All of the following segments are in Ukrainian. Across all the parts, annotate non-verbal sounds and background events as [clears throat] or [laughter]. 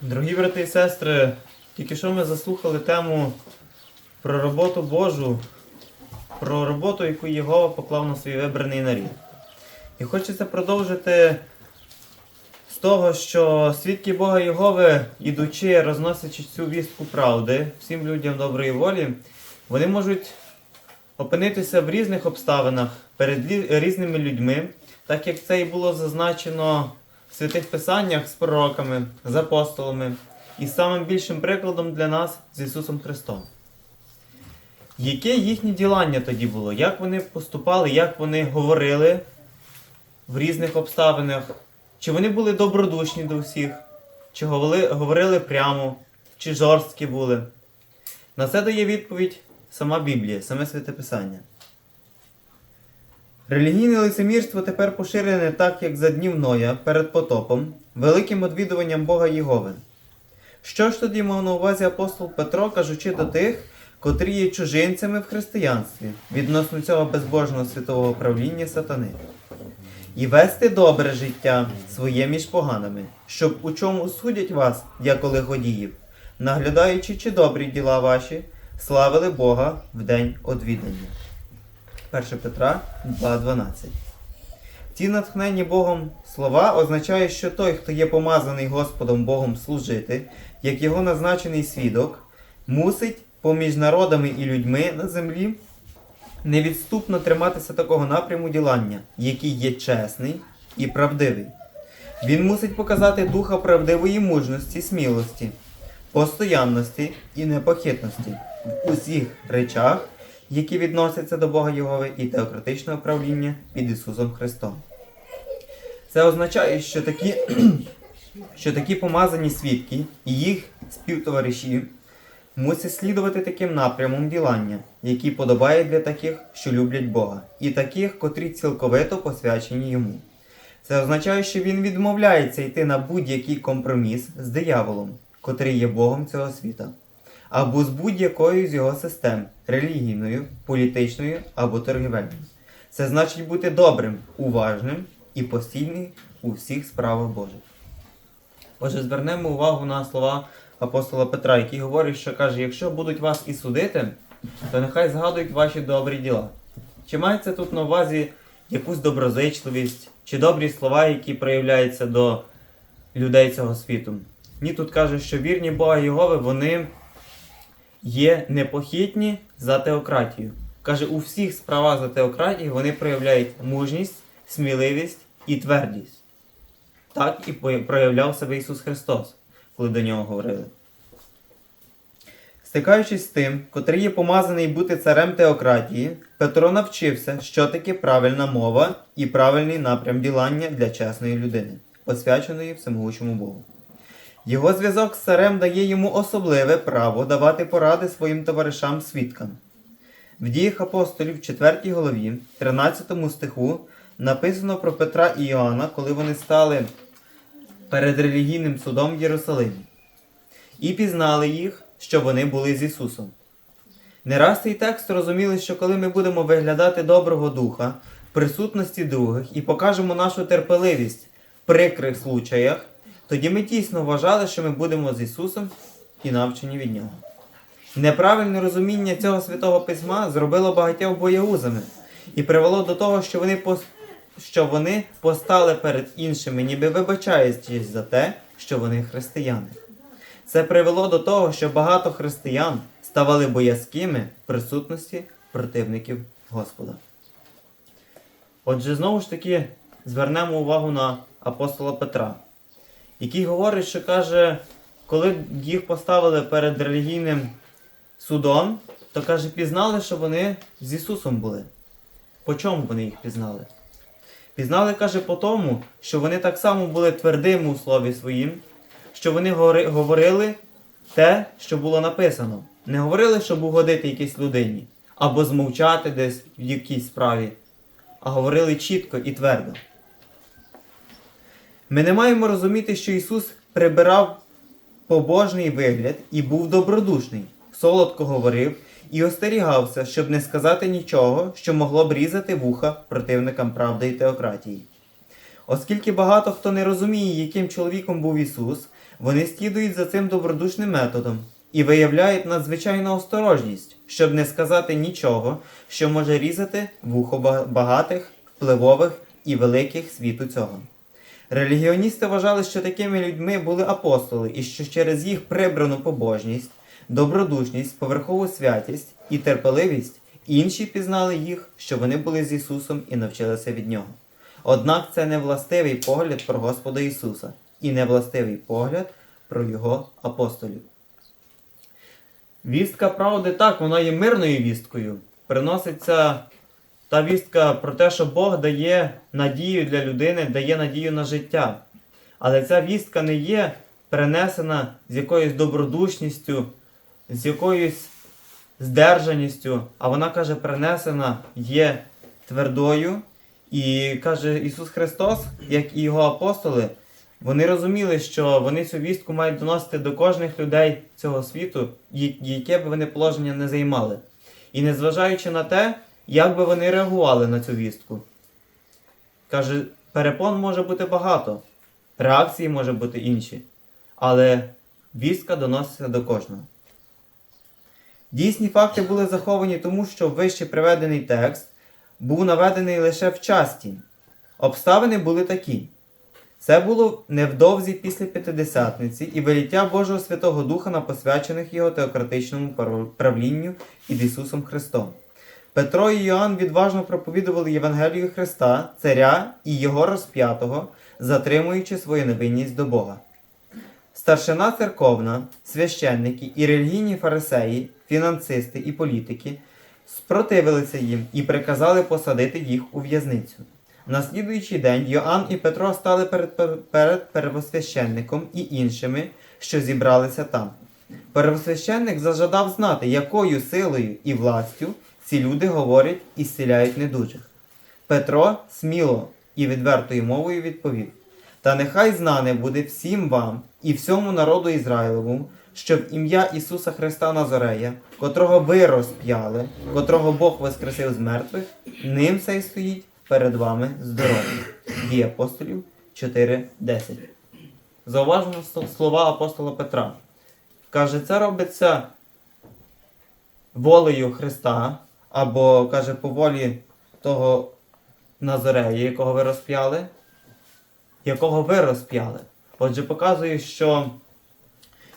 Дорогі брати і сестри, тільки що ми заслухали тему про роботу Божу, про роботу, яку Єгова поклав на свій вибраний нарід. І хочеться продовжити з того, що свідки Бога Єгови, ідучи, розносячи цю вістку правди всім людям доброї волі, вони можуть опинитися в різних обставинах перед різними людьми, так як це і було зазначено в святих писаннях з пророками, з апостолами, і самим більшим прикладом для нас з Ісусом Христом. Яке їхнє ділання тоді було? Як вони поступали, як вони говорили в різних обставинах? Чи вони були добродушні до всіх? Чи говорили, прямо, чи жорсткі були? На це дає відповідь сама Біблія, саме Святе Писання. Релігійне лицемірство тепер поширене так, як за днів Ноя перед потопом, великим відвідуванням Бога Єгови. Що ж тоді мав на увазі апостол Петро, кажучи до тих, котрі є чужинцями в християнстві відносно цього безбожного світового правління сатани? І вести добре життя своє між поганими, щоб у чому судять вас, як годіїв, наглядаючи, чи добрі діла ваші, славили Бога в день одвідання. 1 Петра 2.12. Ці натхнені Богом слова означають, що той, хто є помазаний Господом Богом служити, як його назначений свідок, мусить поміж народами і людьми на землі невідступно триматися такого напряму ділання, який є чесний і правдивий. Він мусить показати духа правдивої мужності, смілості, постоянності і непохитності в усіх речах, які відносяться до Бога Єгови і теократичного правління під Ісусом Христом. Це означає, що такі, [clears throat] що такі помазані свідки і їх співтовариші мусять слідувати таким напрямом ділання, який подобає для таких, що люблять Бога, і таких, котрі цілковито посвячені йому. Це означає, що він відмовляється йти на будь-який компроміс з дияволом, котрий є Богом цього світа, або з будь-якою з його систем релігійною, політичною або торгівельною. Це значить бути добрим, уважним і постійним у всіх справах Божих. Отже, звернемо увагу на слова апостола Петра, який говорить, що каже: якщо будуть вас і судити, то нехай згадують ваші добрі діла. Чи мається тут на увазі якусь доброзичливість чи добрі слова, які проявляються до людей цього світу? Ні, тут каже, що вірні Бога Єгови, вони є непохитні за теократію. Каже, у всіх справах за теократію вони проявляють мужність, сміливість і твердість. Так і проявляв себе Ісус Христос, коли до нього говорили. Стикаючись з тим, котрий є помазаний бути царем теократії, Петро навчився, що таке правильна мова і правильний напрям ділання для чесної людини, посвяченої всемогучому Богу. Його зв'язок з царем дає йому особливе право давати поради своїм товаришам свідкам. В діях апостолів, 4 голові, 13 стиху, написано про Петра і Іоанна, коли вони стали перед релігійним судом в Єрусалимі, і пізнали їх, що вони були з Ісусом. Не раз цей текст розуміли, що коли ми будемо виглядати доброго духа в присутності других і покажемо нашу терпеливість в прикрих случаях, тоді ми дійсно вважали, що ми будемо з Ісусом і навчені від Нього. Неправильне розуміння цього святого письма зробило багатьох боягузами і привело до того, що вони, пос... що вони постали перед іншими, ніби вибачаючись за те, що вони християни. Це привело до того, що багато християн ставали боязкими в присутності противників Господа. Отже, знову ж таки звернемо увагу на апостола Петра, який говорить, що каже, коли їх поставили перед релігійним судом, то каже, пізнали, що вони з Ісусом були. По чому вони їх пізнали? Пізнали, каже, по тому, що вони так само були твердими у слові своїм, що вони говорили те, що було написано. Не говорили, щоб угодити якійсь людині або змовчати десь в якійсь справі, а говорили чітко і твердо. Ми не маємо розуміти, що Ісус прибирав побожний вигляд і був добродушний, солодко говорив і остерігався, щоб не сказати нічого, що могло б різати вуха противникам правди і теократії. Оскільки багато хто не розуміє, яким чоловіком був Ісус, Вони слідують за цим добродушним методом і виявляють надзвичайну осторожність, щоб не сказати нічого, що може різати вухо багатих, впливових і великих світу цього. Релігіоністи вважали, що такими людьми були апостоли, і що через їх прибрану побожність, добродушність, поверхову святість і терпеливість інші пізнали їх, що вони були з Ісусом і навчилися від Нього. Однак це не властивий погляд про Господа Ісуса і не властивий погляд про Його апостолів. Вістка правди так, вона є мирною вісткою. Приноситься та вістка про те, що Бог дає надію для людини, дає надію на життя. Але ця вістка не є перенесена з якоюсь добродушністю, з якоюсь здержаністю, а вона каже, перенесена є твердою. І каже Ісус Христос, як і його апостоли, вони розуміли, що вони цю вістку мають доносити до кожних людей цього світу, яке б вони положення не займали. І незважаючи на те, як би вони реагували на цю вістку. Каже, перепон може бути багато, реакції може бути інші, але вістка доноситься до кожного. Дійсні факти були заховані тому, що вище приведений текст був наведений лише в часті. Обставини були такі. Це було невдовзі після П'ятидесятниці і виліття Божого Святого Духа на посвячених його теократичному правлінню під Ісусом Христом. Петро і Йоанн відважно проповідували Євангелію Христа, Царя і Його розп'ятого, затримуючи свою невинність до Бога. Старшина церковна, священники і релігійні фарисеї, фінансисти і політики спротивилися їм і приказали посадити їх у в'язницю. На слідуючий день Йоанн і Петро стали перед, перед первосвященником і іншими, що зібралися там. Первосвященник зажадав знати, якою силою і властю ці люди говорять і зціляють недужих. Петро сміло і відвертою мовою відповів: Та нехай знане буде всім вам і всьому народу Ізраїловому, що в ім'я Ісуса Христа Назарея, котрого ви розп'яли, котрого Бог воскресив з мертвих, ним цей стоїть перед вами здоровий. Дії апостолів 4.10. Зауважимо слова апостола Петра. Каже, це робиться волею Христа, або каже, по волі того Назарея, якого ви розп'яли, якого ви розп'яли. Отже, показує, що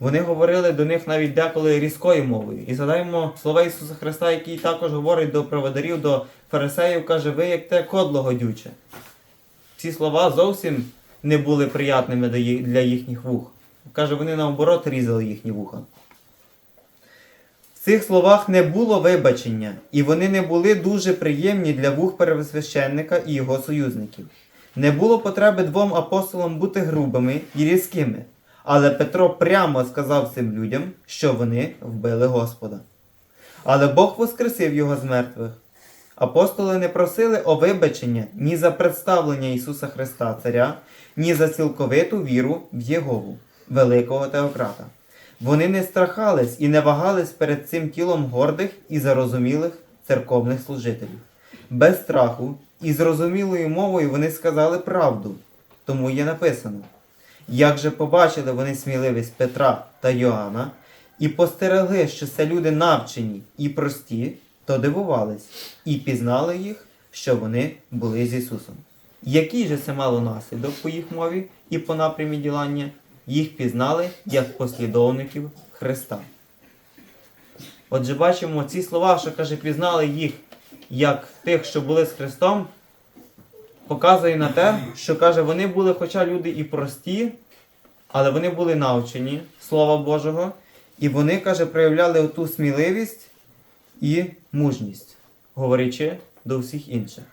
вони говорили до них навіть деколи різкою мовою. І згадаємо слова Ісуса Христа, який також говорить до проводарів, до фарисеїв, каже, ви як те кодло годюче. Ці слова зовсім не були приятними для їхніх вух. Каже, вони наоборот різали їхні вуха. Цих словах не було вибачення, і вони не були дуже приємні для вух первосвященника і його союзників. Не було потреби двом апостолам бути грубими і різкими, але Петро прямо сказав цим людям, що вони вбили Господа. Але Бог воскресив його з мертвих. Апостоли не просили о вибачення ні за представлення Ісуса Христа Царя, ні за цілковиту віру в Єгову, великого теократа. Вони не страхались і не вагались перед цим тілом гордих і зарозумілих церковних служителів. Без страху і зрозумілою мовою вони сказали правду, тому є написано. Як же побачили вони сміливість Петра та Йоанна і постерегли, що це люди навчені і прості, то дивувались і пізнали їх, що вони були з Ісусом. Який же це мало наслідок по їх мові і по напрямі ділання? Їх пізнали як послідовників Христа. Отже, бачимо ці слова, що каже, пізнали їх як тих, що були з Христом, показує на те, що каже, вони були, хоча люди і прості, але вони були навчені Слова Божого, і вони, каже, проявляли оту сміливість і мужність, говорячи до всіх інших.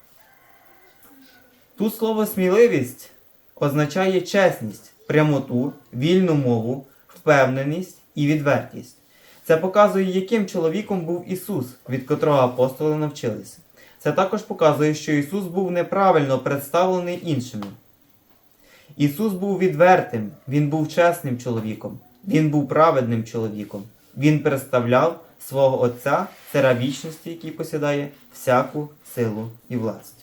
Тут слово сміливість означає чесність, прямоту, вільну мову, впевненість і відвертість. Це показує, яким чоловіком був Ісус, від котрого апостоли навчилися. Це також показує, що Ісус був неправильно представлений іншими. Ісус був відвертим, Він був чесним чоловіком, Він був праведним чоловіком. Він представляв свого Отця, цара вічності, який посідає всяку силу і власть.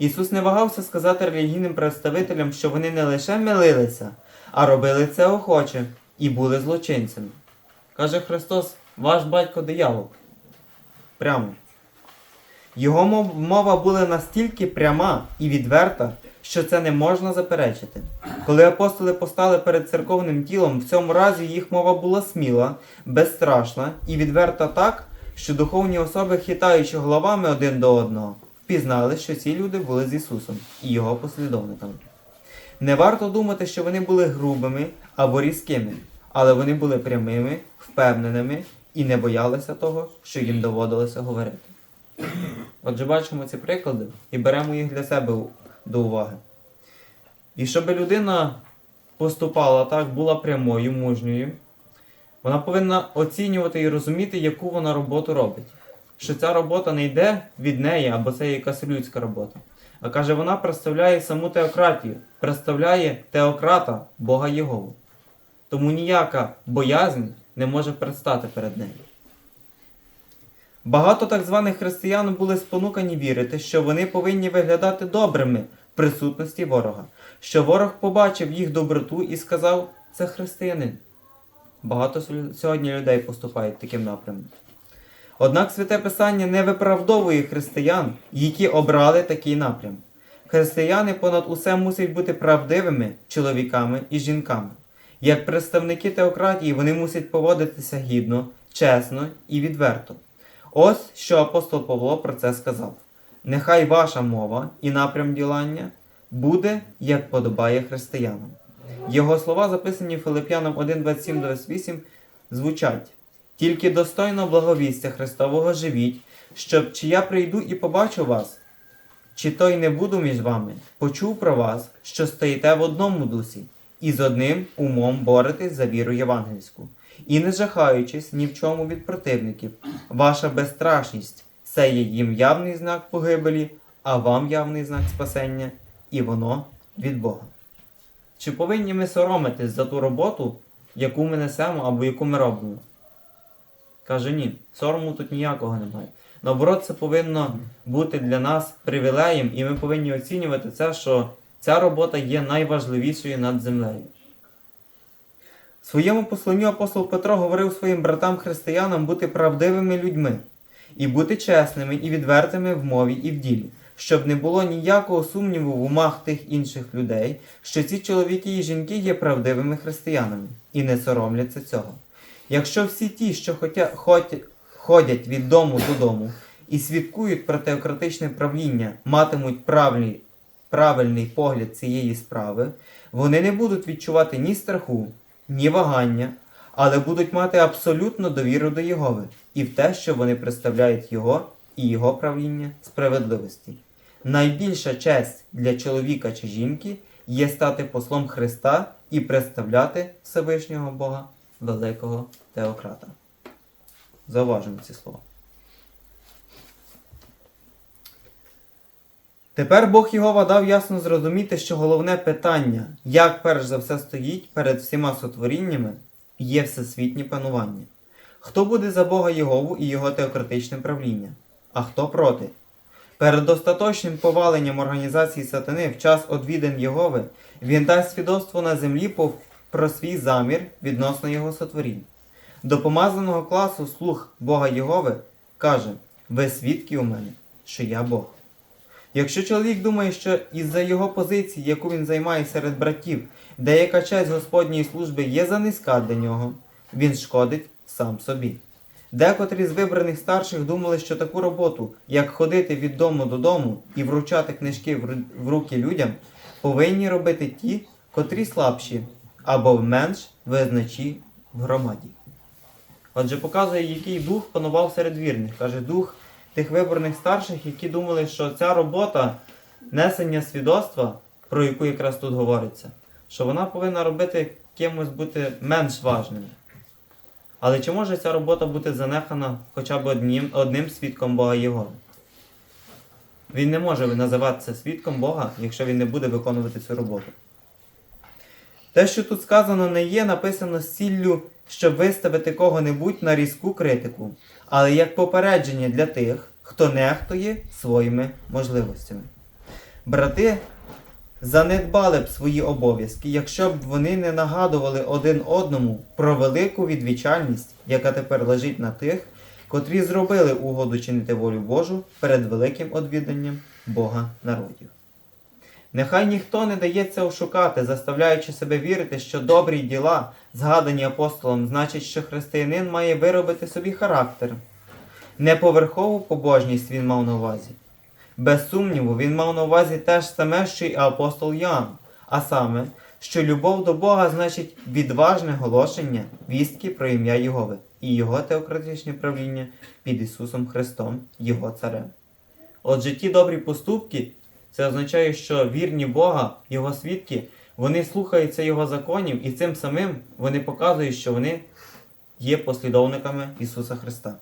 Ісус не вагався сказати релігійним представителям, що вони не лише милилися, а робили це охоче і були злочинцями. Каже Христос, ваш батько диявол. Прямо. Його мова була настільки пряма і відверта, що це не можна заперечити. Коли апостоли постали перед церковним тілом, в цьому разі їх мова була сміла, безстрашна і відверта так, що духовні особи, хитаючи головами один до одного, впізнали, що ці люди були з Ісусом і Його послідовниками. Не варто думати, що вони були грубими або різкими, але вони були прямими, впевненими і не боялися того, що їм доводилося говорити. Отже, бачимо ці приклади і беремо їх для себе до уваги. І щоб людина поступала так, була прямою, мужньою, вона повинна оцінювати і розуміти, яку вона роботу робить. Що ця робота не йде від неї, або це якась людська робота. А каже, вона представляє саму теократію, представляє теократа Бога Єгову. Тому ніяка боязнь не може предстати перед нею. Багато так званих християн були спонукані вірити, що вони повинні виглядати добрими в присутності ворога, що ворог побачив їх доброту і сказав, це християнин. Багато сьогодні людей поступають таким напрямом. Однак святе Писання не виправдовує християн, які обрали такий напрям. Християни понад усе мусять бути правдивими чоловіками і жінками. Як представники теократії вони мусять поводитися гідно, чесно і відверто. Ось що апостол Павло про це сказав: Нехай ваша мова і напрям ділання буде, як подобає християнам. Його слова, записані Филип'янам 1, 27, 28, звучать: Тільки достойно благовістя Христового живіть, щоб чи я прийду і побачу вас, чи то й не буду між вами, почув про вас, що стоїте в одному дусі, і з одним умом боретесь за віру євангельську, і не жахаючись ні в чому від противників, ваша безстрашність це є їм явний знак погибелі, а вам явний знак спасення, і воно від Бога. Чи повинні ми соромитись за ту роботу, яку ми несемо або яку ми робимо? Каже ні, сорому тут ніякого немає. Наоборот, це повинно бути для нас привілеєм, і ми повинні оцінювати це, що ця робота є найважливішою над землею. В своєму посланню апостол Петро говорив своїм братам-християнам бути правдивими людьми і бути чесними і відвертими в мові і в ділі, щоб не було ніякого сумніву в умах тих інших людей, що ці чоловіки і жінки є правдивими християнами і не соромляться цього. Якщо всі ті, що хотя, ходять від дому додому і свідкують про теократичне правління, матимуть правильний, правильний погляд цієї справи, вони не будуть відчувати ні страху, ні вагання, але будуть мати абсолютну довіру до Єгови і в те, що вони представляють Його і Його правління справедливості. Найбільша честь для чоловіка чи жінки є стати послом Христа і представляти Всевишнього Бога, великого теократа. Зауважимо ці слова. Тепер Бог Єгова дав ясно зрозуміти, що головне питання, як перш за все стоїть перед всіма сотворіннями, є всесвітнє панування. Хто буде за Бога Єгову і його теократичне правління, а хто проти? Перед остаточним поваленням організації сатани в час одвідин Єгови він дасть свідоцтво на землі про свій замір відносно його сотворінь. До помазаного класу слух Бога Єгови каже: Ви свідки у мене, що я Бог. Якщо чоловік думає, що із-за його позиції, яку він займає серед братів, деяка честь Господньої служби є занизька для нього, він шкодить сам собі. Декотрі з вибраних старших думали, що таку роботу, як ходити від дому додому і вручати книжки в руки людям, повинні робити ті, котрі слабші або менш визначі в громаді. Отже, показує, який дух панував серед вірних. Каже, дух тих виборних старших, які думали, що ця робота несення свідоцтва, про яку якраз тут говориться, що вона повинна робити кимось бути менш важним. Але чи може ця робота бути занехана хоча б одним, одним свідком Бога Єгова? Він не може називатися свідком Бога, якщо він не буде виконувати цю роботу. Те, що тут сказано, не є написано з ціллю, щоб виставити кого-небудь на різку критику, але як попередження для тих, хто нехтує своїми можливостями. Брати занедбали б свої обов'язки, якщо б вони не нагадували один одному про велику відвічальність, яка тепер лежить на тих, котрі зробили угоду чинити волю Божу перед великим одвіданням Бога народів. Нехай ніхто не дається ошукати, заставляючи себе вірити, що добрі діла, згадані апостолом, значить, що християнин має виробити собі характер. Неповерхову побожність він мав на увазі. Без сумніву, він мав на увазі те ж саме, що й апостол Ян, а саме, що любов до Бога значить відважне голошення вістки про ім'я Єгови і його теократичне правління під Ісусом Христом, Його Царем. Отже, ті добрі поступки, це означає, що вірні Бога, Його свідки, вони слухаються Його законів і цим самим вони показують, що вони є послідовниками Ісуса Христа.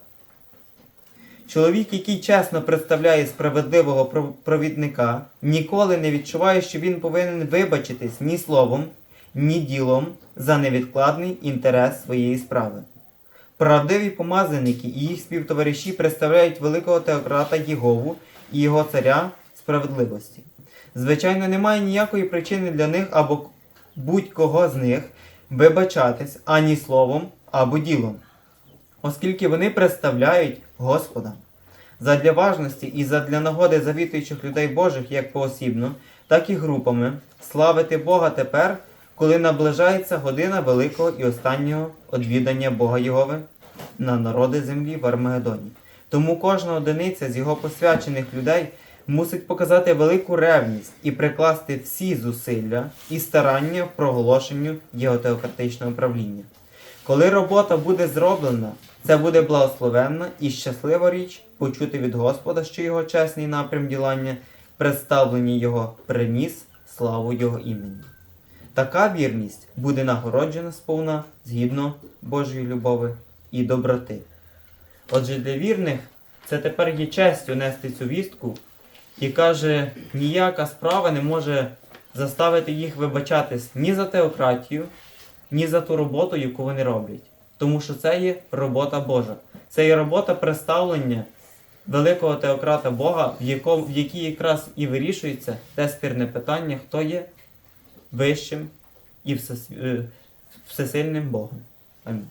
Чоловік, який чесно представляє справедливого провідника, ніколи не відчуває, що він повинен вибачитись ні словом, ні ділом за невідкладний інтерес своєї справи. Правдиві помазаники і їх співтовариші представляють великого теократа Єгову і його царя справедливості. Звичайно, немає ніякої причини для них або будь-кого з них вибачатись ані словом, або ділом оскільки вони представляють Господа. Задля важності і задля нагоди завітуючих людей Божих як поосібно, так і групами славити Бога тепер, коли наближається година великого і останнього одвідання Бога Єгови на народи землі в Армагедоні. Тому кожна одиниця з його посвячених людей мусить показати велику ревність і прикласти всі зусилля і старання в проголошенню його теократичного правління. Коли робота буде зроблена, це буде благословенна і щаслива річ почути від Господа, що його чесний напрям ділання, представлені його приніс славу Його імені. Така вірність буде нагороджена сповна згідно Божої любові і доброти. Отже, для вірних це тепер є честю нести цю вістку, і каже, ніяка справа не може заставити їх вибачатись ні за теократію, ні за ту роботу, яку вони роблять. Тому що це є робота Божа. Це є робота представлення великого теократа Бога, в, якому, в якій якраз і вирішується те спірне питання, хто є вищим і е, всесильним Богом. Амінь.